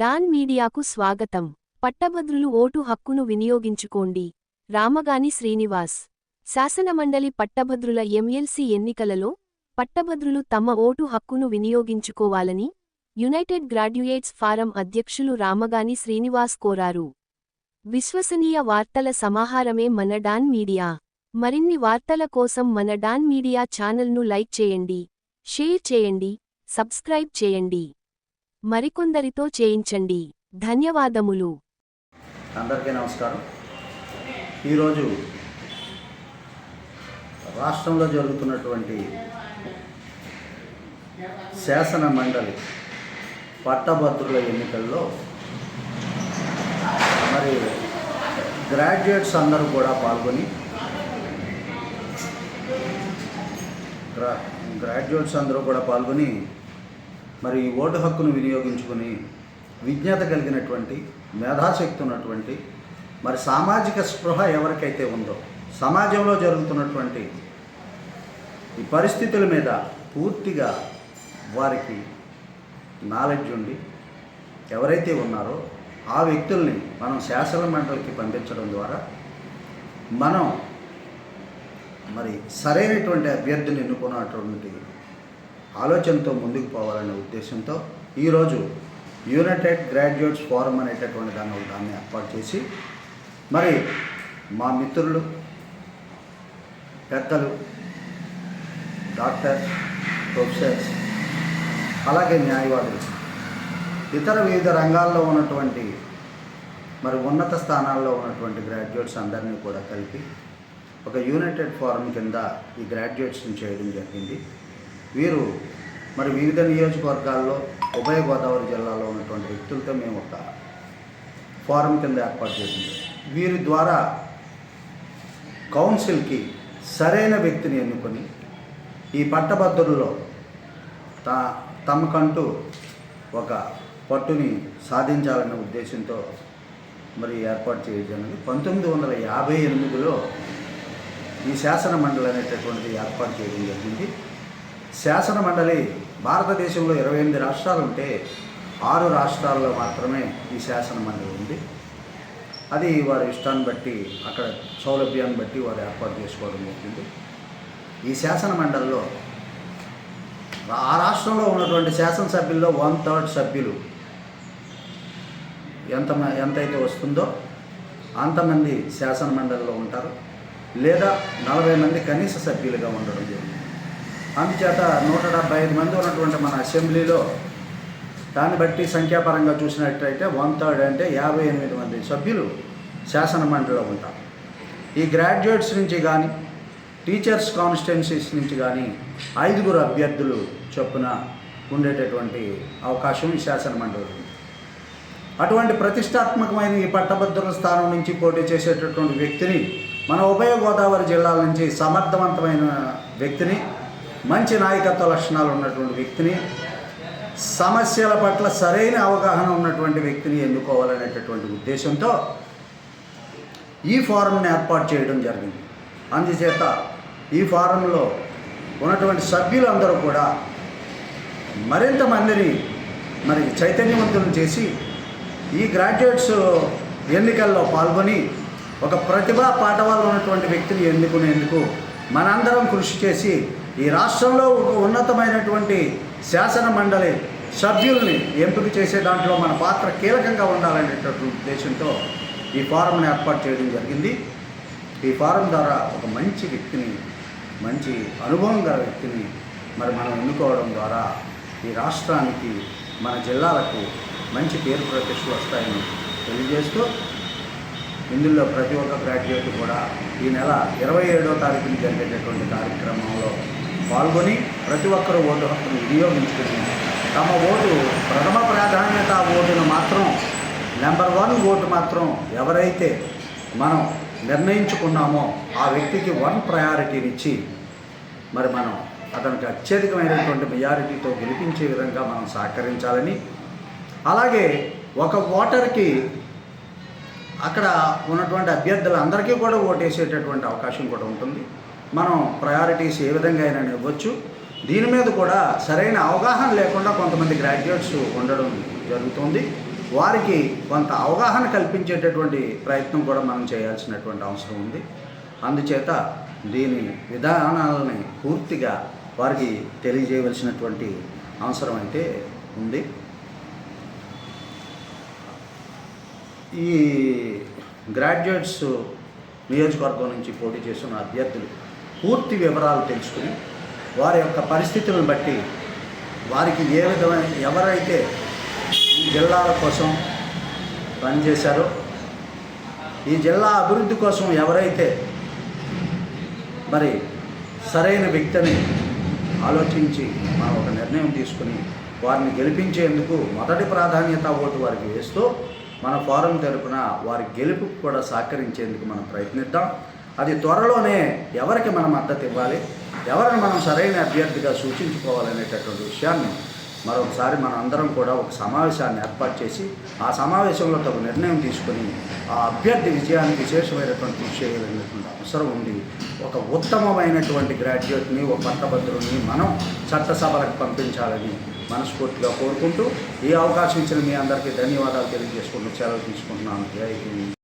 Don మీడియాకు స్వాగతం. పట్టభద్రులు vote హక్కును వినియోగించుకోండి. రామగాని శ్రీనివాస్. శాసనమండలి పట్టభద్రుల ఎమ్మెల్సీ ఎన్నికలలో పట్టభద్రులు తమ ఓటు హక్కును వినియోగించుకోవాలని యునైటెడ్ గ్రాడ్యుయేట్స్ ఫారం అధ్యక్షులు రామగాని శ్రీనివాస్ కోరారు. విశ్వసనీయ వార్తల సమాహారమే మన డాన్ మీడియా. మరిన్ని వార్తల కోసం మన డాన్ మీడియా ఛానల్ను లైక్ చేయండి షేర్ చేయండి సబ్స్క్రైబ్ చేయండి. మరికొందరితో చేయించండి. ధన్యవాదములు. అందరికీ నమస్కారం. ఈరోజు రాష్ట్రంలో జరుగుతున్నటువంటి శాసన మండలి పట్టభద్రుల ఎన్నికల్లో మరి గ్రాడ్యుయేట్స్ అందరూ కూడా పాల్గొని గ్రా గ్రాడ్యుయేట్స్ అందరూ కూడా పాల్గొని మరి ఈ ఓటు హక్కును వినియోగించుకుని విజ్ఞత కలిగినటువంటి మేధాశక్తి ఉన్నటువంటి మరి సామాజిక స్పృహ ఎవరికైతే ఉందో సమాజంలో జరుగుతున్నటువంటి ఈ పరిస్థితుల మీద పూర్తిగా వారికి నాలెడ్జ్ ఉండి ఎవరైతే ఉన్నారో ఆ వ్యక్తుల్ని మనం శాసన మండలికి పంపించడం ద్వారా మనం మరి సరైనటువంటి అభ్యర్థిని ఎన్నుకున్నటువంటి ఆలోచనతో ముందుకు పోవాలనే ఉద్దేశంతో ఈరోజు యునైటెడ్ గ్రాడ్యుయేట్స్ ఫోరం అనేటటువంటి దాన్ని ఒక దాన్ని ఏర్పాటు చేసి మరి మా మిత్రులు పెద్దలు డాక్టర్స్ ప్రొఫెసర్స్ అలాగే న్యాయవాదులు ఇతర వివిధ రంగాల్లో ఉన్నటువంటి మరి ఉన్నత స్థానాల్లో ఉన్నటువంటి గ్రాడ్యుయేట్స్ అందరినీ కూడా కలిపి ఒక యునైటెడ్ ఫోరం కింద ఈ గ్రాడ్యుయేట్స్ని చేయడం జరిగింది. వీరు మరి వివిధ నియోజకవర్గాల్లో ఉభయ గోదావరి జిల్లాలో ఉన్నటువంటి వ్యక్తులతో మేము ఒక ఫోరం కింద ఏర్పాటు చేసింది. వీరి ద్వారా కౌన్సిల్కి సరైన వ్యక్తిని ఎన్నుకొని ఈ పట్టభద్రుల్లో తా తమకంటూ ఒక పట్టుని సాధించాలనే ఉద్దేశంతో మరి ఏర్పాటు చేయడం పంతొమ్మిది వందల యాభై ఎనిమిదిలో ఈ శాసన మండలి అనేటటువంటిది ఏర్పాటు చేయడం జరిగింది. శాసన మండలి భారతదేశంలో ఇరవై ఎనిమిది రాష్ట్రాలు ఉంటే ఆరు రాష్ట్రాల్లో మాత్రమే ఈ శాసన మండలి ఉంది. అది వారి ఇష్టాన్ని బట్టి అక్కడ సౌలభ్యాన్ని బట్టి వారు ఏర్పాటు చేసుకోవడం జరిగింది. ఈ శాసన మండలిలో ఆ రాష్ట్రంలో ఉన్నటువంటి శాసనసభ్యుల్లో వన్ థర్డ్ సభ్యులు ఎంత ఎంతైతే వస్తుందో అంతమంది శాసన మండలిలో ఉంటారు. లేదా నలభై మంది కనీస సభ్యులుగా ఉండడం జరిగింది. అందుచేత నూట డెబ్బై ఐదు మంది ఉన్నటువంటి మన అసెంబ్లీలో దాన్ని బట్టి సంఖ్యాపరంగా చూసినట్టయితే వన్ థర్డ్ అంటే యాభై ఎనిమిది మంది సభ్యులు శాసన మండలిలో ఉంటారు. ఈ గ్రాడ్యుయేట్స్ నుంచి కానీ టీచర్స్ కాన్స్టిట్యున్సీస్ నుంచి కానీ ఐదుగురు అభ్యర్థులు చొప్పున ఉండేటటువంటి అవకాశం ఈ శాసన మండలి అటువంటి ప్రతిష్టాత్మకమైన ఈ పట్టభద్రుల స్థానం నుంచి పోటీ చేసేటటువంటి వ్యక్తిని మన ఉభయ గోదావరి జిల్లాల నుంచి సమర్థవంతమైన వ్యక్తిని మంచి నాయకత్వ లక్షణాలు ఉన్నటువంటి వ్యక్తిని సమస్యల పట్ల సరైన అవగాహన ఉన్నటువంటి వ్యక్తిని ఎన్నుకోవాలనేటటువంటి ఉద్దేశంతో ఈ ఫారంని ఏర్పాటు చేయడం జరిగింది. అందుచేత ఈ ఫారంలో ఉన్నటువంటి సభ్యులందరూ కూడా మరింత మందిని మరి చైతన్యవంతులను చేసి ఈ గ్రాడ్యుయేట్స్ ఎన్నికల్లో పాల్గొని ఒక ప్రతిభా పాఠవాలు ఉన్నటువంటి వ్యక్తిని ఎన్నుకునేందుకు మనందరం కృషి చేసి ఈ రాష్ట్రంలో ఒక ఉన్నతమైనటువంటి శాసన మండలి సభ్యుల్ని ఎంపిక చేసే దాంట్లో మన పాత్ర కీలకంగా ఉండాలనేటటువంటి ఉద్దేశంతో ఈ ఫారంని ఏర్పాటు చేయడం జరిగింది. ఈ ఫారం ద్వారా ఒక మంచి వ్యక్తిని మంచి అనుభవం గల వ్యక్తిని మరి మనం ఎన్నుకోవడం ద్వారా ఈ రాష్ట్రానికి మన జిల్లాలకు మంచి పేరు ప్రతిష్టలు వస్తాయని తెలియజేస్తూ ఇందులో ప్రతి ఒక్క గ్రాడ్యుయేట్ కూడా ఈ నెల ఇరవై ఏడో తారీఖున జరిగేటటువంటి కార్యక్రమంలో పాల్గొని ప్రతి ఒక్కరూ ఓటు హక్కును వినియోగించుకుంటుంది తమ ఓటు ప్రథమ ప్రాధాన్యత ఓటును మాత్రం నెంబర్ వన్ ఓటు మాత్రం ఎవరైతే మనం నిర్ణయించుకున్నామో ఆ వ్యక్తికి వన్ ప్రయారిటీనిచ్చి మరి మనం అతనికి అత్యధికమైనటువంటి మెజారిటీతో గెలిపించే విధంగా మనం సహకరించాలని. అలాగే ఒక ఓటర్కి అక్కడ ఉన్నటువంటి అభ్యర్థులందరికీ కూడా ఓటేసేటటువంటి అవకాశం కూడా ఉంటుంది. మనం ప్రయారిటీస్ ఏ విధంగా అయినా ఇవ్వచ్చు. దీని మీద కూడా సరైన అవగాహన లేకుండా కొంతమంది గ్రాడ్యుయేట్స్ ఉండడం జరుగుతుంది. వారికి కొంత అవగాహన కల్పించేటటువంటి ప్రయత్నం కూడా మనం చేయాల్సినటువంటి అవసరం ఉంది. అందుచేత దీని విధానాలని పూర్తిగా వారికి తెలియజేయవలసినటువంటి అవసరం అయితే ఉంది. ఈ గ్రాడ్యుయేట్స్ నియోజకవర్గం నుంచి పోటీ చేస్తున్న అభ్యర్థులు పూర్తి వివరాలు తెలుసుకుని వారి యొక్క పరిస్థితులను బట్టి వారికి ఏ విధమైన ఎవరైతే ఈ జిల్లాల కోసం పనిచేశారో ఈ జిల్లా అభివృద్ధి కోసం ఎవరైతే మరి సరైన వ్యక్తిని ఆలోచించి మనం ఒక నిర్ణయం తీసుకుని వారిని గెలిపించేందుకు మొదటి ప్రాధాన్యత ఓటు వారికి వేస్తూ మన ఫారం తరపున వారి గెలుపుకు కూడా సహకరించేందుకు మనం ప్రయత్నిద్దాం. అది త్వరలోనే ఎవరికి మనం మద్దతు ఇవ్వాలి ఎవరిని మనం సరైన అభ్యర్థిగా సూచించుకోవాలనేటటువంటి విషయాన్ని మరొకసారి మనం అందరం కూడా ఒక సమావేశాన్ని ఏర్పాటు చేసి ఆ సమావేశంలో తగు నిర్ణయం తీసుకొని ఆ అభ్యర్థి విజయానికి విశేషమైనటువంటి కృషి చేయాలనేటువంటి అవసరం ఉంది ఒక ఉత్తమమైనటువంటి గ్రాడ్యుయేట్ని ఒక పట్టభద్రుని మనం చట్టసభలకు పంపించాలని మనస్ఫూర్తిగా కోరుకుంటూ ఈ అవకాశం ఇచ్చిన మీ అందరికీ ధన్యవాదాలు తెలియజేసుకుంటూ సెలవు తీసుకుంటున్నాను. జై